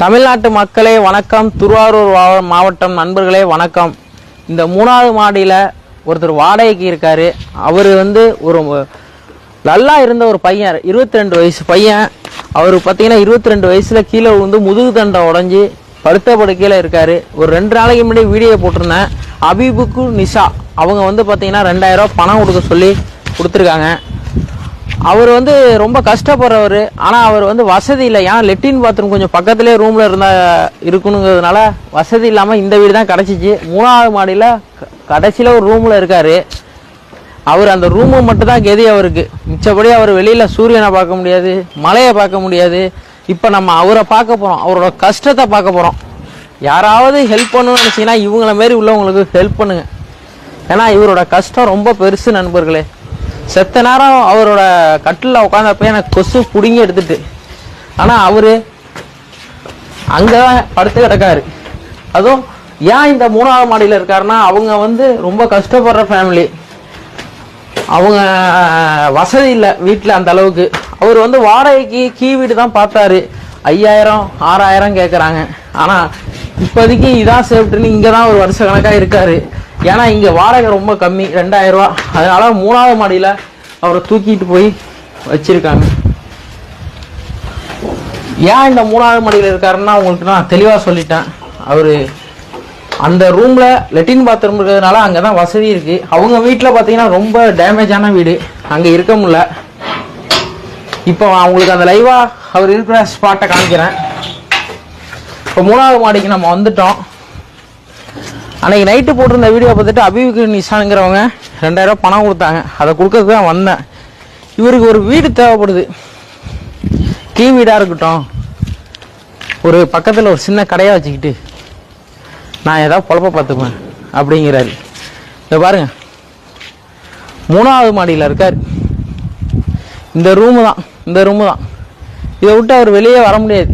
தமிழ்நாட்டு மக்களே வணக்கம். திருவாரூர் மாவட்டம் நண்பர்களே வணக்கம். இந்த மூணாவது மாடியில் ஒருத்தர் வாடகைக்கு இருக்கார். அவர் வந்து ஒரு நல்லா இருந்த ஒரு பையன். இருபத்தி ரெண்டு வயசு பையன். அவர் பார்த்தீங்கன்னா இருபத்தி ரெண்டு வயசில் கீழே விழுந்து முதுகு தண்டை உடஞ்சி படுத்த படுக்கையில் இருக்கார். ஒரு ரெண்டு நாளைக்கு முன்னாடி வீடியோ போட்டிருந்தேன். அபிபுக்கு நிஷா. அவங்க வந்து பார்த்தீங்கன்னா ரெண்டாயிரம் பணம் கொடுக்க சொல்லி கொடுத்துருக்காங்க. அவர் வந்து ரொம்ப கஷ்டப்படுறவர். ஆனால் அவர் வந்து வசதி இல்லை. ஏன் லெட்டின் பாத்ரூம் கொஞ்சம் பக்கத்துலேயே ரூமில் இருந்தால் இருக்கணுங்கிறதுனால வசதி இல்லாமல் இந்த வீடு தான் கிடச்சிச்சு. மூணாவது மாடியில் கடைசியில் ஒரு ரூமில் இருக்கார். அவர் அந்த ரூமு மட்டும் தான் கெதி அவருக்கு. மிச்சபடி அவர் வெளியில் சூரியனை பார்க்க முடியாது மலையை பார்க்க முடியாது. இப்போ நம்ம அவரை பார்க்க போகிறோம் அவரோட கஷ்டத்தை பார்க்க போகிறோம் யாராவது ஹெல்ப் பண்ணணும்னு நினச்சிங்கன்னா இவங்கள மாரி உள்ளவங்களுக்கு ஹெல்ப் பண்ணுங்க. ஏன்னா இவரோட கஷ்டம் ரொம்ப பெருசு நண்பர்களே. செத்த நேரம் அவரோட கட்டில் உட்காந்தப்ப எனக்கு கொசு பிடுங்கி எடுத்துட்டு. ஆனால் அவர் அங்கே தான் படுத்து கிடக்காரு. அதுவும் ஏன் இந்த மூணாவது மாடியில் இருக்காருன்னா அவங்க வந்து ரொம்ப கஷ்டப்படுற ஃபேமிலி அவங்க வசதி இல்லை வீட்டில் அந்த அளவுக்கு. அவர் வந்து வாடகைக்கு கீ வீடு தான் பார்த்தாரு. ஐயாயிரம் ஆறாயிரம் கேட்குறாங்க ஆனால் இப்போதைக்கு இதான் சேஃப்ட்டுன்னு இங்கே தான் ஒரு வருஷ கணக்காக இருக்காரு. ஏன்னா இங்கே வாடகை ரொம்ப கம்மி ரெண்டாயிரம் ரூபா. அதனால மூணாவது மாடியில் அவரை தூக்கிட்டு போய் வச்சிருக்காங்க. ஏன் இந்த மூணாவது மாடியில் இருக்காருன்னா உங்களுக்கு நான் தெளிவாக சொல்லிட்டேன். அவர் அந்த ரூமில் லெட்டின் பாத்ரூம் இருக்கிறதுனால அங்கே தான் வசதி இருக்குது அவங்க வீட்டில் பார்த்தீங்கன்னா ரொம்ப டேமேஜான வீடு. அங்கே இருக்க முடில இப்போ அவங்களுக்கு அந்த லைவாக அவர் இருக்கிற ஸ்பாட்டை காமிக்கிறேன். இப்போ மூணாவது மாடிக்கு நம்ம வந்துட்டோம். அன்றைக்கி நைட்டு போட்டிருந்த வீடியோ பார்த்துட்டு அபிவுக்கு நிஷானுங்கிறவங்க ரெண்டாயிரம் பணம் கொடுத்தாங்க. அதை கொடுக்கறதுக்கு தான் வந்தேன். இவருக்கு ஒரு வீடு தேவைப்படுது. கீ வீடாக இருக்கட்டும். ஒரு பக்கத்தில் ஒரு சின்ன கடையாக வச்சுக்கிட்டு நான் ஏதாவது பொழப்ப பார்த்துக்குவேன் அப்படிங்கிறாரு. இதை பாருங்க. மூணாவது மாடியில் இருக்கார். இந்த ரூமு தான். இந்த ரூமு தான். இதை விட்டு அவர் வெளியே வர முடியாது.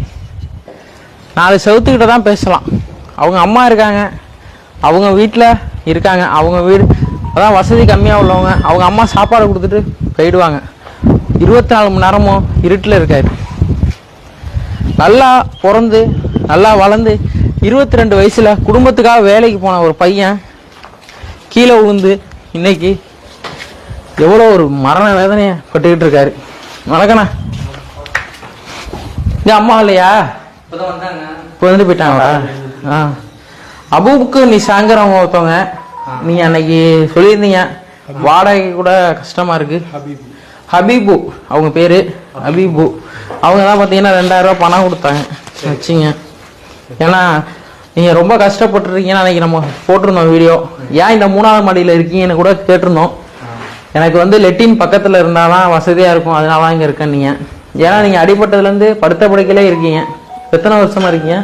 நாலு செவத்துக்கிட்ட தான் பேசலாம். அவங்க அம்மா இருக்காங்க. அவங்க வீட்டில் இருக்காங்க. அவங்க வீடு அதான் வசதி கம்மியாக உள்ளவங்க. அவங்க அம்மா சாப்பாடு கொடுத்துட்டு போயிடுவாங்க. இருபத்தி நாலு மணி நேரமும் இருட்டில் இருக்காரு. நல்லா பிறந்து நல்லா வளர்ந்து இருபத்தி ரெண்டு வயசுல குடும்பத்துக்காக வேலைக்கு போன ஒரு பையன் கீழே விழுந்து இன்னைக்கு எவ்வளோ ஒரு மரண வேதனையை பட்டுக்கிட்டு இருக்காரு. வணக்கண்ணா இது அம்மா இல்லையா? இப்போ வந்து போயிட்டாங்களா? ஆ. அபுவுக்கு நீ சாயங்கிறவங்க ஒருத்தவங்க. நீங்க அன்னைக்கு சொல்லியிருந்தீங்க. வாடகை கூட கஷ்டமா இருக்கு. ஹபீபு. அவங்க பேரு ஹபீபு. அவங்க தான் பார்த்தீங்கன்னா ரெண்டாயிரம் பணம் கொடுத்தாங்க. வச்சிங்க. ஏன்னா நீங்க ரொம்ப கஷ்டப்பட்டுருக்கீங்கன்னு அன்னைக்கு நம்ம போட்டிருந்தோம் வீடியோ ஏன் இந்த மூணாவது மாடியில் இருக்கீங்கன்னு கூட கேட்டிருந்தோம். எனக்கு வந்து லெட்டின் பக்கத்தில் இருந்தால் தான் வசதியாக இருக்கும். அதனால தான் இங்கே இருக்கேன் நீங்கள் ஏன்னா நீங்கள் அடிபட்டதுலேருந்து படுத்த படுக்கையிலே இருக்கீங்க. எத்தனை வருஷமா இருக்கீங்க?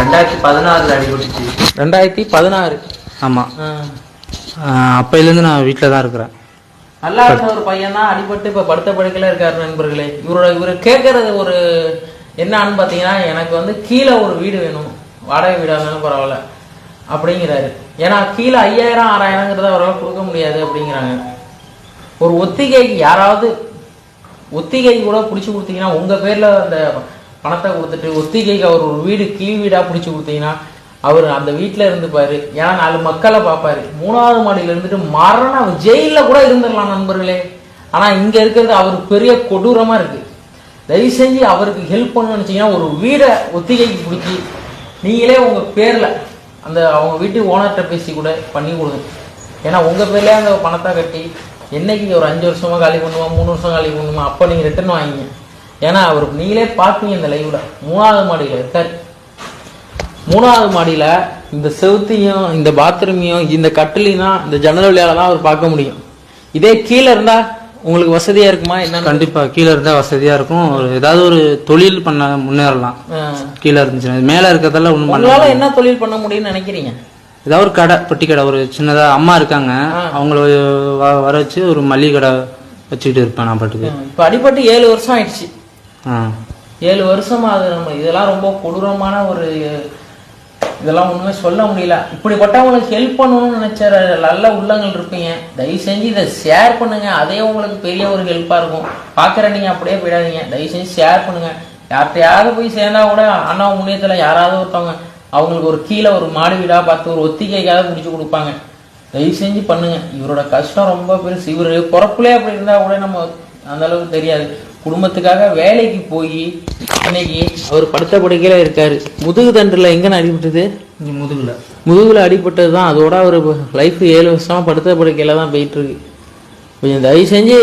ரெண்டாயிரத்தி பதினாறுல அடிபட்டுச்சு ரெண்டாயிரத்தி பதினாறு. ஆமா. அப்பையிலேருந்து நான் வீட்டில் தான் இருக்கிறேன். நல்லா இருந்த ஒரு பையன் தான் அடிபட்டு இப்போ படுத்த படுக்கையில இருக்காரு நண்பர்களே. இவரோட இவர் கேட்கறது ஒரு என்னன்னு பார்த்தீங்கன்னா எனக்கு வந்து கீழே ஒரு வீடு வேணும். வாடகை வீடாக இருந்தாலும் பரவாயில்ல. அப்படிங்கிறாரு. ஏன்னா கீழே ஐயாயிரம் ஆறாயிரங்கிறத அவரால் கொடுக்க முடியாது அப்படிங்கிறாங்க. ஒரு ஒத்திகைக்கு யாராவது ஒத்திகை கூட பிடிச்சி கொடுத்தீங்கன்னா உங்க பேர்ல அந்த பணத்தை கொடுத்துட்டு ஒத்திகைக்கு அவர் ஒரு வீடு கீழ் வீடாக பிடிச்சி கொடுத்தீங்கன்னா அவர் அந்த வீட்டில் இருந்துப்பார் ஏன்னா நாலு மக்களை பார்ப்பாரு. மூணாவது மாடியில் இருந்துட்டு மரண ஜெயிலில் கூட இருந்துடலாம் நண்பர்களே. ஆனால் இங்கே இருக்கிறது அவருக்கு பெரிய கொடூரமாக இருக்குது தயவு செஞ்சு அவருக்கு ஹெல்ப் பண்ணணும்னு நினைச்சீங்கன்னா ஒரு வீடை ஒத்திகைக்கு பிடிச்சி நீங்களே உங்கள் பேரில் அந்த அவங்க வீட்டு ஓனர்கிட்ட பேசி கூட பண்ணி கொடுங்க. ஏன்னா உங்கள் பேரில் அந்த பணத்தை கட்டி என்னைக்கு ஒரு அஞ்சு வருஷமாக காலி பண்ணுமா மூணு வருஷம் காலி பண்ணுமா அப்போ நீங்கள் ரிட்டர்ன் வாங்கிங்க. ஏன்னா அவர் நீங்களே பார்ப்பீங்க இந்த லைவ்ல மூணாவது மாடியில இருக்காரு. மூணாவது மாடியில இந்த செவுத்தையும் இந்த பாத்ரூமையும் இந்த கட்டிலையும் தான் இந்த ஜன்னல் வழியால தான் அவர் பார்க்க முடியும். இதே கீழே இருந்தா உங்களுக்கு வசதியா இருக்குமா? என்னன்னு கண்டிப்பா கீழே இருந்தா வசதியா இருக்கும். ஒரு ஏதாவது ஒரு தொழில் பண்ண முன்னேறலாம். கீழே இருந்துச்சுன்னா மேல இருக்கிறதெல்லாம் ஒண்ணும் பண்ண உங்களால என்ன தொழில் பண்ண முடியும்னு நினைக்கிறீங்க? ஏதாவது ஒரு கடை பெட்டி கடை ஒரு சின்னதா அம்மா இருக்காங்க. அவங்கள வர வச்சு ஒரு மளிகை கடை வச்சுக்கிட்டு இருப்பேன் நான் பாட்டுக்கு. இப்ப அடிபட்டு ஏழு வருஷம் ஆயிடுச்சு. ஏழு வருஷமா அது நம்ம இதெல்லாம் ரொம்ப கொடூரமான ஒரு இதெல்லாம் ஒண்ணுமே சொல்ல முடியல. இப்படிப்பட்டவங்களுக்கு ஹெல்ப் பண்ணணும்னு நினைச்ச நல்ல உள்ளங்கள் இருப்பீங்க. தயவு செஞ்சு இதை ஷேர் பண்ணுங்க. அதே உங்களுக்கு பெரிய ஒரு ஹெல்ப்பா இருக்கும். பார்க்குற நீங்க அப்படியே போயிடாதீங்க. தயவு செஞ்சு ஷேர் பண்ணுங்க. யார்கிட்டயாவது போய் சேர்ந்தா கூட அண்ணா முன்னேற்றத்தில் யாராவது ஒருத்தவங்க அவங்களுக்கு ஒரு கீழே ஒரு மாடு வீடாக பார்த்து ஒரு ஒத்திகைக்காக முடிச்சு கொடுப்பாங்க. தயவு செஞ்சு பண்ணுங்க. இவரோட கஷ்டம் ரொம்ப பெருசு. இவர் பிறப்புலேயே அப்படி இருந்தால் கூட நம்ம அந்த அளவுக்கு தெரியாது. குடும்பத்துக்காக வேலைக்கு போய் இன்னைக்கு அவர் படுத்த படுக்கையில இருக்காரு. முதுகு தண்டில் எங்கே அடிபட்டது? முதுகுல. முதுகில் அடிபட்டது தான் அதோட அவர் லைஃப் ஏழு வருஷமா படுத்த படுக்கையில் தான் போயிட்டு இருக்கு. கொஞ்சம் தயவு செஞ்சு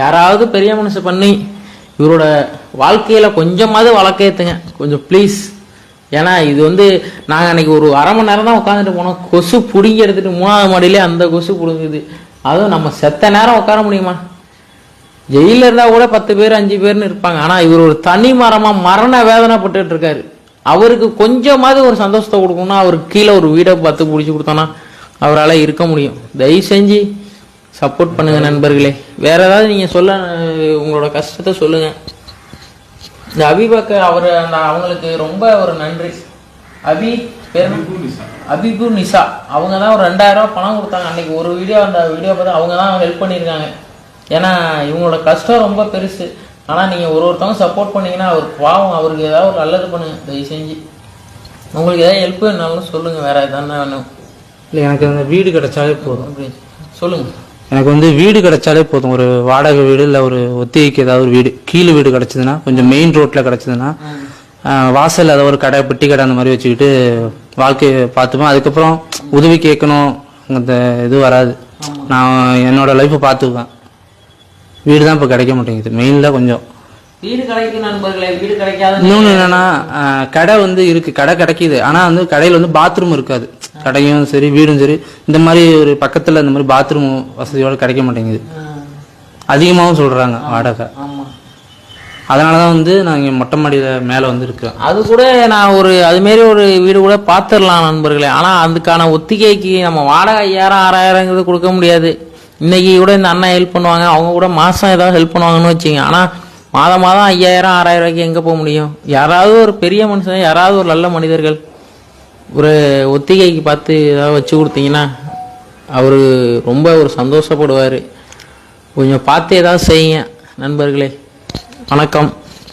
யாராவது பெரிய மனசு பண்ணி இவரோட வாழ்க்கையில் கொஞ்சமாவது வழக்கேற்றுங்க கொஞ்சம் ப்ளீஸ் ஏன்னா இது வந்து நாங்கள் அன்னைக்கு ஒரு அரை மணி நேரம் தான் உட்காந்துட்டு போனோம். கொசு பிடுங்கி எடுத்துட்டு மூணாவது மாடியிலே அந்த கொசு பிடுங்குது. அதுவும் நம்ம செத்த நேரம் உட்கார முடியுமா? ஜெயிலில் இருந்தால் கூட பத்து பேர் அஞ்சு பேர்னு இருப்பாங்க. ஆனால் இவர் ஒரு தனி மரமாக மரண வேதனைப்பட்டுட்டு இருக்காரு. அவருக்கு கொஞ்சமாவது ஒரு சந்தோஷத்தை கொடுக்கணும்னா அவருக்கு கீழே ஒரு வீடை பார்த்து பிடிச்சி கொடுத்தோன்னா அவரால் இருக்க முடியும். தயவு செஞ்சு சப்போர்ட் பண்ணுங்க நண்பர்களே. வேற ஏதாவது நீங்கள் சொல்ல உங்களோட கஷ்டத்தை சொல்லுங்க. இந்த அபிபாக்க அவர் அந்த அவங்களுக்கு ரொம்ப ஒரு நன்றி. அபி பேர்? அபிபு நிஷா. அவங்க தான் ஒரு ரெண்டாயிரம் ரூபாய் பணம் கொடுத்தாங்க. அன்னைக்கு ஒரு வீடியோ அந்த வீடியோ பார்த்து அவங்க தான் ஹெல்ப் பண்ணியிருக்காங்க. ஏன்னா இவங்களோட கஷ்டம் ரொம்ப பெருசு. ஆனால் நீங்கள் ஒரு ஒருத்தவங்க சப்போர்ட் பண்ணீங்கன்னா அவர் பாவம் அவருக்கு ஏதாவது ஒரு நல்லது பண்ணுங்க. தயவு செஞ்சு. உங்களுக்கு ஏதாவது ஹெல்ப் வேணாலும் சொல்லுங்க. வேற எதாவது வேணும். இல்லை எனக்கு அந்த வீடு கிடைச்சாலே போதும். அப்படி சொல்லுங்க. எனக்கு வந்து வீடு கிடைச்சாலே போதும். ஒரு வாடகை வீடு இல்லை ஒரு ஒத்திகைக்கு ஏதாவது ஒரு வீடு. கீழ் வீடு கிடைச்சதுன்னா கொஞ்சம் மெயின் ரோட்ல கிடைச்சதுன்னா ஆஹ், வாசல்ல ஏதாவது ஒரு கடை பெட்டி கடை அந்த மாதிரி வச்சுக்கிட்டு வாழ்க்கையை பார்த்துப்பேன். அதுக்கப்புறம் உதவி கேட்கணும். அந்த இது வராது. நான் என்னோட லைஃப்பை பார்த்துக்குவேன். வீடு தான் இப்போ கிடைக்க மாட்டேங்குது. மெயினில் கொஞ்சம். வீடு கிடைக்கும் நண்பர்களே வீடு கிடைக்காத இன்னொன்று என்னன்னா கடை வந்து இருக்கு. கடை கிடைக்குது. ஆனால் வந்து கடையில் வந்து பாத்ரூம் இருக்காது. கடையும் சரி வீடும் சரி. இந்த மாதிரி ஒரு பக்கத்தில் இந்த மாதிரி பாத்ரூம் வசதியோட கிடைக்க மாட்டேங்குது. அதிகமாகவும் சொல்கிறாங்க வாடகை. அதனால தான் வந்து நான் இங்கே மொட்டை மாடியில் மேலே வந்து இருக்கிறேன் அது கூட நான் ஒரு அது மாரி ஒரு வீடு கூட பார்த்துடலாம் நண்பர்களே. ஆனால் அதுக்கான ஒத்திகைக்கு நம்ம வாடகை ஐயாயிரம் ஆறாயிரங்கிறது கொடுக்க முடியாது. இன்றைக்கி கூட இந்த அண்ணன் ஹெல்ப் பண்ணுவாங்க அவங்க கூட மாதம் ஏதாவது ஹெல்ப் பண்ணுவாங்கன்னு வச்சுங்க ஆனால் மாதம் மாதம் ஐயாயிரம் ஆறாயிரம் ரூபாய்க்கு எங்கே போக முடியும்? யாராவது ஒரு பெரிய மனுஷன் யாராவது ஒரு நல்ல மனிதர்கள் ஒரு ஒத்திகைக்கு பார்த்து ஏதாவது வச்சு கொடுத்தீங்கன்னா அவர் ரொம்ப ஒரு சந்தோஷப்படுவார். கொஞ்சம் பார்த்து ஏதாவது செய்யுங்க நண்பர்களே. வணக்கம்.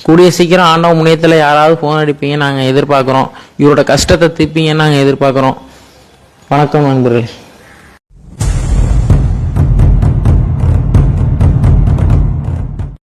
கூடிய சீக்கிரம் ஆண்டவ முனையத்தில் யாராவது ஃபோன் அடிப்பீங்க நாங்கள் எதிர்பார்க்குறோம். இவரோட கஷ்டத்தை தீர்ப்பீங்கன்னு நாங்கள் எதிர்பார்க்குறோம். வணக்கம் நண்பர்களே.